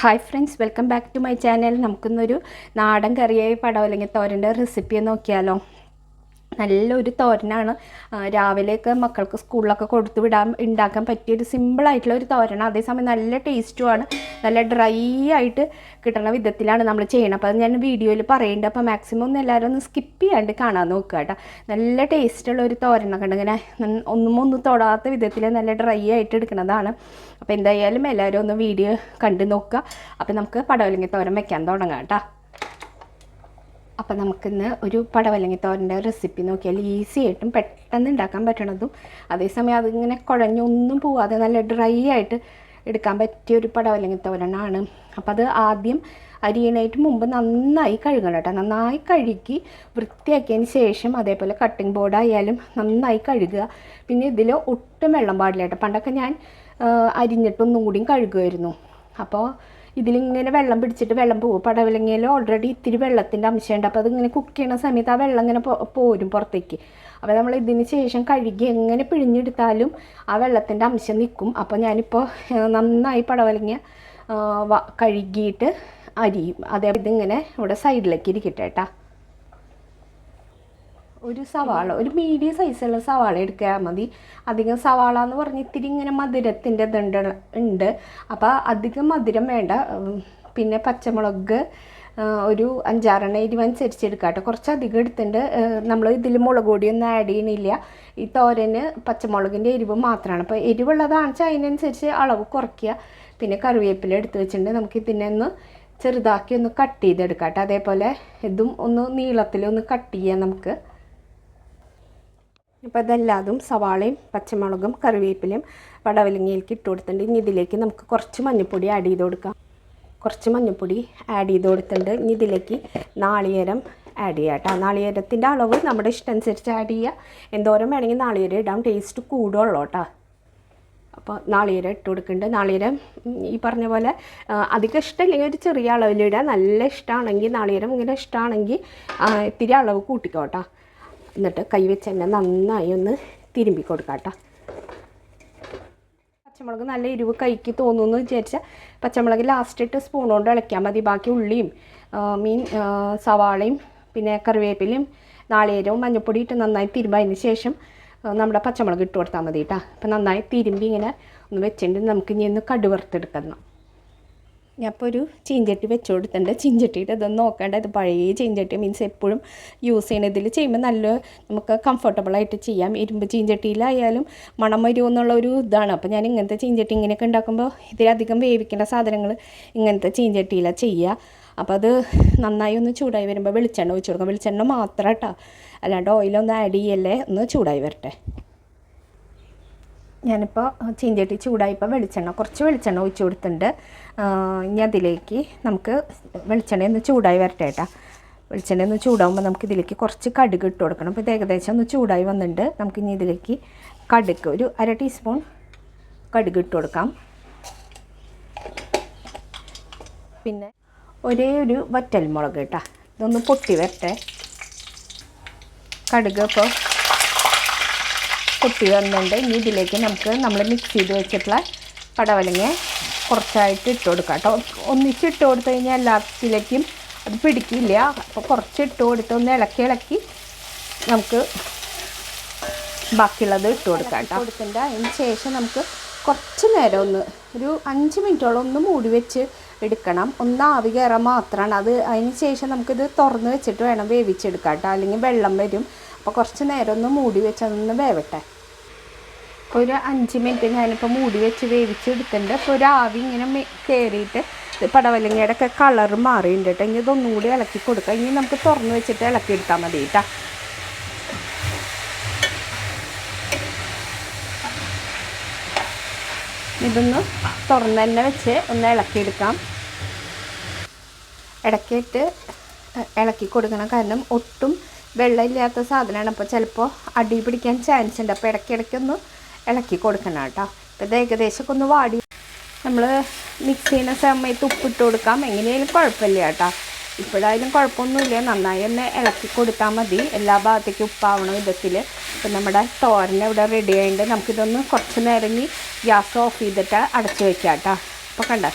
Hi friends welcome back to my channel നമുക്കിന്നൊരു നാടൻ കറിയായി പടവലങ്ങ തോരന്റെ റെസിപ്പി നോക്കിയാലോ. നല്ലൊരു തോരനാണ്. രാവിലെയൊക്കെ മക്കൾക്ക് സ്കൂളിലൊക്കെ കൊടുത്തു വിടാൻ ഉണ്ടാക്കാൻ പറ്റിയൊരു സിമ്പിളായിട്ടുള്ള ഒരു തോരനാണ്. അതേസമയം നല്ല ടേസ്റ്റുമാണ് നല്ല ഡ്രൈ ആയിട്ട് കിട്ടുന്ന വിധത്തിലാണ് നമ്മൾ ചെയ്യണം അപ്പോൾ അത് ഞാൻ വീഡിയോയിൽ പറയുന്നുണ്ട് അപ്പോൾ മാക്സിമം ഒന്ന് എല്ലാവരും ഒന്ന് സ്കിപ്പ് ചെയ്യാണ്ട് കാണാൻ നോക്കുക കേട്ടോ. നല്ല ടേസ്റ്റുള്ള ഒരു തോരനൊക്കെ കണ്ടിങ്ങനെ ഒന്നും ഒന്നും തൊടാത്ത വിധത്തിൽ നല്ല ഡ്രൈ ആയിട്ട് എടുക്കുന്നതാണ്. അപ്പോൾ എന്തായാലും എല്ലാവരും ഒന്ന് വീഡിയോ കണ്ടു നോക്കുക. അപ്പോൾ നമുക്ക് പടവലങ്ങി തോരൻ വയ്ക്കാൻ തുടങ്ങാം കേട്ടോ. അപ്പം നമുക്കിന്ന് ഒരു പടവലങ്ങി തോരന്റെ റെസിപ്പി നോക്കിയാൽ ഈസി ആയിട്ടും പെട്ടെന്ന് ഉണ്ടാക്കാൻ പറ്റണതും അതേസമയം അതിങ്ങനെ കുഴഞ്ഞൊന്നും പോവാതെ നല്ല ഡ്രൈ ആയിട്ട് എടുക്കാൻ പറ്റിയ ഒരു പടവലങ്ങി തോരനാണ് അപ്പം അത് ആദ്യം അരിയണായിട്ട് മുമ്പ് നന്നായി കഴുകണം കേട്ടോ. നന്നായി കഴുകി വൃത്തിയാക്കിയതിന് ശേഷം അതേപോലെ കട്ടിംഗ് ബോർഡ് ആയാലും നന്നായി കഴുകുക. പിന്നെ ഇതിൽ ഒട്ടും വെള്ളം പാടില്ല കേട്ടോ. പണ്ടൊക്കെ ഞാൻ അരിഞ്ഞിട്ടൊന്നും കൂടിയും കഴുകുമായിരുന്നു. അപ്പോൾ ഇതിലിങ്ങനെ വെള്ളം പിടിച്ചിട്ട് വെള്ളം പോകും പടവലങ്ങയിൽ ഓൾറെഡി ഇത്തിരി വെള്ളത്തിന്റെ അംശമുണ്ട്. അപ്പോൾ അതിങ്ങനെ കുക്ക് ചെയ്യണ സമയത്ത് ആ വെള്ളം ഇങ്ങനെ പോരും പുറത്തേക്ക്. അപ്പോൾ നമ്മൾ ഇതിന് ശേഷം കഴുകി എങ്ങനെ പിഴിഞ്ഞെടുത്താലും ആ വെള്ളത്തിന്റെ അംശം നിൽക്കും. അപ്പോൾ ഞാനിപ്പോൾ നന്നായി പടവലങ്ങ കഴുകിയിട്ട് അരിയും. അതേ ഇതിങ്ങനെ ഇവിടെ സൈഡിലേക്ക് ഇരിക്കട്ടെ കേട്ടോ ഒരു സവാള ഒരു മീഡിയം സൈസുള്ള സവാള എടുക്കാൻ മതി. അധികം സവാള എന്ന് പറഞ്ഞ് ഇത്തിരി ഇങ്ങനെ മധുരത്തിന്റെ ഇതുണ്ട് ഉണ്ട്. അപ്പോൾ അധികം മധുരം വേണ്ട. പിന്നെ പച്ചമുളക് ഒരു അഞ്ചാറെണ്ണ എരിവനുസരിച്ച് എടുക്കാം കേട്ടോ കുറച്ചധികം എടുത്തിട്ടുണ്ട് നമ്മൾ ഇതിൽ മുളക് പൊടിയൊന്നും ആഡ് ചെയ്യണില്ല. ഈ തോരന് പച്ചമുളകിന്റെ എരിവ് മാത്രമാണ് അപ്പോൾ എരിവുള്ളതാണെന്ന് വെച്ചാൽ അതിനനുസരിച്ച് അളവ് കുറയ്ക്കുക പിന്നെ കറിവേപ്പില എടുത്ത് വെച്ചിട്ടുണ്ട്. നമുക്ക് ഇതിനെ ഒന്ന് ചെറുതാക്കി ഒന്ന് കട്ട് ചെയ്തെടുക്കാം കേട്ടോ അതേപോലെ ഇതും ഒന്ന് നീളത്തിൽ ഒന്ന് കട്ട് ചെയ്യാം നമുക്ക്. അപ്പോൾ ഇതെല്ലാതും സവാളയും പച്ചമുളകും കറിവേപ്പിലയും പടവലങ്ങയിലേക്ക് ഇട്ട് കൊടുത്തിട്ടുണ്ട്. ഇനി ഇതിലേക്ക് നമുക്ക് കുറച്ച് മഞ്ഞൾപ്പൊടി ആഡ് ചെയ്ത് കൊടുക്കാം. കുറച്ച് മഞ്ഞൾപ്പൊടി ആഡ് ചെയ്ത് കൊടുത്തിട്ടുണ്ട്. ഇനി ഇതിലേക്ക് നാളികേരം ആഡ് ചെയ്യാം കേട്ടോ നാളികേരത്തിന്റെ അളവ് നമ്മുടെ ഇഷ്ടം അനുസരിച്ച് ആഡ് ചെയ്യുക എന്തോരം വേണമെങ്കിൽ നാളികേരം ഇടാം. ടേസ്റ്റ് കൂടുള്ളൂ കേട്ടോ അപ്പോൾ നാളികേരം ഇട്ട് കൊടുക്കുന്നുണ്ട്. നാളികേരം ഈ പറഞ്ഞ പോലെ അധികം ഇഷ്ടമില്ലെങ്കിൽ ഒരു ചെറിയ അളവിലിടുക നല്ല ഇഷ്ടമാണെങ്കിൽ നാളികേരം ഇങ്ങനെ ഇഷ്ടമാണെങ്കിൽ ഇത്തിരി അളവ് കൂട്ടിക്കോട്ടോ എന്നിട്ട് കൈ വെച്ച് തന്നെ നന്നായി ഒന്ന് തിരുമ്പി കൊടുക്കാം കേട്ടോ. പച്ചമുളക് നല്ല എരിവ് കൈക്ക് തോന്നുന്നു വിചാരിച്ചാൽ പച്ചമുളക് ലാസ്റ്റ് ഇട്ട് സ്പൂൺ കൊണ്ട് ഇളക്കിയാൽ മതി. ബാക്കി ഉള്ളിയും മീൻ സവാളയും പിന്നെ കറിവേപ്പിലയും നാളികേരവും മഞ്ഞൾപ്പൊടി ഇട്ട് നന്നായി തിരുമ്പതിന് ശേഷം നമ്മുടെ പച്ചമുളക് ഇട്ട് കൊടുത്താൽ മതി കേട്ടോ. അപ്പം നന്നായി തിരുമ്പി ഇങ്ങനെ ഒന്ന് വെച്ചിട്ട് നമുക്ക് ഇനി ഒന്ന് കടുവറുത്തെടുക്കണം ഞാൻ ഇപ്പോൾ ഒരു ചീഞ്ചട്ടി വെച്ച് കൊടുത്തിട്ടുണ്ട് ചീഞ്ചട്ടിയിട്ട് ഇതൊന്നും നോക്കേണ്ട. ഇത് പഴയ ചീഞ്ചട്ടി മീൻസ് എപ്പോഴും യൂസ് ചെയ്യണതിൽ ചെയ്യുമ്പോൾ നല്ല നമുക്ക് കംഫർട്ടബിളായിട്ട് ചെയ്യാം. ഇരുമ്പ് ചീഞ്ചട്ടിയിലായാലും മണം വരുമോ എന്നുള്ള ഒരു ഇതാണ്. അപ്പോൾ ഞാൻ ഇങ്ങനത്തെ ചീഞ്ചട്ടി ഇങ്ങനെയൊക്കെ ഉണ്ടാക്കുമ്പോൾ ഇതിലധികം വേവിക്കേണ്ട സാധനങ്ങൾ ഇങ്ങനത്തെ ചീഞ്ചട്ടിയിലാണ് ചെയ്യുക അപ്പോൾ അത് നന്നായി ഒന്ന് ചൂടായി വരുമ്പോൾ വെളിച്ചെണ്ണ ഒഴിച്ച് കൊടുക്കാം. വെളിച്ചെണ്ണ മാത്രം കേട്ടോ അല്ലാണ്ട് ഓയിലൊന്നും ആഡ് ചെയ്യല്ലേ? ഒന്ന് ചൂടായി വരട്ടെ. ഞാനിപ്പോൾ ചീഞ്ചട്ടി ചൂടായിപ്പോൾ വെളിച്ചെണ്ണ കുറച്ച് വെളിച്ചെണ്ണ ഒഴിച്ചു കൊടുത്തിട്ടുണ്ട്. ഇനി അതിലേക്ക് നമുക്ക് വെളിച്ചെണ്ണ ഒന്ന് ചൂടായി വരട്ടെ കേട്ടോ വെളിച്ചെണ്ണ ഒന്ന് ചൂടാകുമ്പോൾ നമുക്ക് ഇതിലേക്ക് കുറച്ച് കടുക് ഇട്ട് കൊടുക്കണം. അപ്പോൾ ഇത് ഏകദേശം ഒന്ന് ചൂടായി വന്നിട്ടുണ്ട്. നമുക്ക് ഇനി ഇതിലേക്ക് കടുക് ഒരു അര ടീസ്പൂൺ കടുക് ഇട്ട് കൊടുക്കാം. പിന്നെ ഒരേ ഒരു വറ്റൽമുളക് കേട്ടോ ഇതൊന്ന് പൊട്ടി വരട്ടെ. കടുക് ഇപ്പോൾ പൊട്ടി വന്നിട്ടുണ്ട് ഇനി ഇതിലേക്ക് നമുക്ക് നമ്മൾ മിക്സ് ചെയ്ത് വെച്ചിട്ടുള്ള പടവലങ്ങ കുറച്ചായിട്ട് ഇട്ട് കൊടുക്കാം കേട്ടോ. ഒന്നിച്ച് ഇട്ട് കൊടുത്തു കഴിഞ്ഞാൽ എല്ലാത്തിലേക്കും അത് പിടിക്കില്ല. അപ്പോൾ കുറച്ച് ഇട്ട് കൊടുത്ത് ഒന്ന് ഇളക്കി ഇളക്കി നമുക്ക് ബാക്കിയുള്ളത് ഇട്ട് കൊടുക്കാം കേട്ടോ. കൊടുക്കണ്ട. അതിന് ശേഷം നമുക്ക് കുറച്ച് നേരം ഒന്ന് ഒരു അഞ്ച് മിനിറ്റോളം ഒന്ന് മൂടി വെച്ച് എടുക്കണം. ഒന്ന് ആവി കയറാൻ മാത്രമാണ് അത് അതിന് ശേഷം നമുക്കിത് തുറന്ന് വെച്ചിട്ട് വേണം വേവിച്ചെടുക്കാം കേട്ടോ. അല്ലെങ്കിൽ വെള്ളം വരും. അപ്പോൾ കുറച്ച് നേരം ഒന്ന് മൂടി വെച്ച് അതൊന്ന് വേവട്ടെ. ഒരു അഞ്ച് മിനിറ്റ് ഞാനിപ്പോൾ മൂടി വെച്ച് വേവിച്ചെടുത്തിട്ടുണ്ട്. അപ്പോൾ ഒരു ആവി ഇങ്ങനെ കയറിയിട്ട് പടവലങ്ങയുടെ ഒക്കെ കളർ മാറിയിട്ടുണ്ട് കേട്ടോ ഇനി ഇതൊന്നും കൂടി ഇളക്കി കൊടുക്കുക ഇനി നമുക്ക് തുറന്ന് വെച്ചിട്ട് ഇളക്കി എടുത്താൽ മതി കേട്ടോ ഇതൊന്ന് തുറന്ന് തന്നെ വെച്ച് ഒന്ന് ഇളക്കിയെടുക്കാം ഇടയ്ക്കിട്ട് ഇളക്കി കൊടുക്കണം. കാരണം ഒട്ടും വെള്ളമില്ലാത്ത സാധനമാണ്. അപ്പോൾ ചിലപ്പോൾ അടി പിടിക്കാൻ ചാൻസ് ഉണ്ട്. അപ്പോൾ ഇടയ്ക്കിടയ്ക്കൊന്ന് ഇളക്കി കൊടുക്കണം കേട്ടോ. അപ്പോൾ ഇത് ഏകദേശമൊക്കെ ഒന്ന് വാടി. നമ്മൾ മിക്സ് ചെയ്യുന്ന സമയത്ത് ഉപ്പിട്ട് കൊടുക്കാം. എങ്ങനെയായാലും കുഴപ്പമില്ല കേട്ടോ. ഇപ്പോഴായാലും കുഴപ്പമൊന്നുമില്ല. നന്നായി ഒന്ന് ഇളക്കി കൊടുത്താൽ മതി. എല്ലാ ഭാഗത്തേക്കും ഉപ്പാവണ വിധത്തിൽ ഇപ്പം നമ്മുടെ തോരൻ ഇവിടെ റെഡി ആയിട്ട് നമുക്കിതൊന്ന് കുറച്ച് നേരം ഗ്യാസ് ഓഫ് ചെയ്തിട്ട് അടച്ചു വെക്കാം കേട്ടോ. അപ്പോൾ കണ്ട?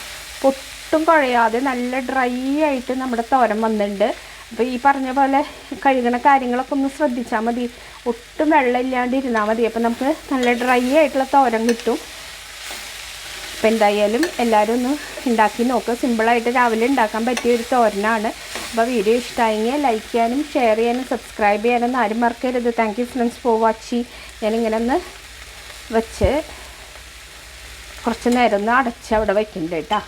ഒട്ടും കുഴയാതെ നല്ല ഡ്രൈ ആയിട്ട് നമ്മുടെ തോരൻ വന്നിട്ടുണ്ട്. അപ്പോൾ ഈ പറഞ്ഞ പോലെ കഴുകണ കാര്യങ്ങളൊക്കെ ഒന്ന് ശ്രദ്ധിച്ചാൽ മതി. ഒട്ടും വെള്ളം ഇല്ലാണ്ട് ഇരുന്നാൽ മതി. അപ്പോൾ നമുക്ക് നല്ല ഡ്രൈ ആയിട്ടുള്ള തോരൻ കിട്ടും. അപ്പോൾ എന്തായാലും എല്ലാവരും ഒന്ന് ഉണ്ടാക്കി നോക്കുക സിമ്പിളായിട്ട് രാവിലെ ഉണ്ടാക്കാൻ പറ്റിയ ഒരു തോരനാണ്. അപ്പോൾ വീഡിയോ ഇഷ്ടമായെങ്കിൽ ലൈക്ക് ചെയ്യാനും ഷെയർ ചെയ്യാനും സബ്സ്ക്രൈബ് ചെയ്യാനും ആരും മറക്കരുത്. Thank you friends for watching ഞാനിങ്ങനെ ഒന്ന് വെച്ച് കുറച്ച് നേരം ഒന്ന് അടച്ച് അവിടെ വയ്ക്കുന്നുണ്ട് കേട്ടോ.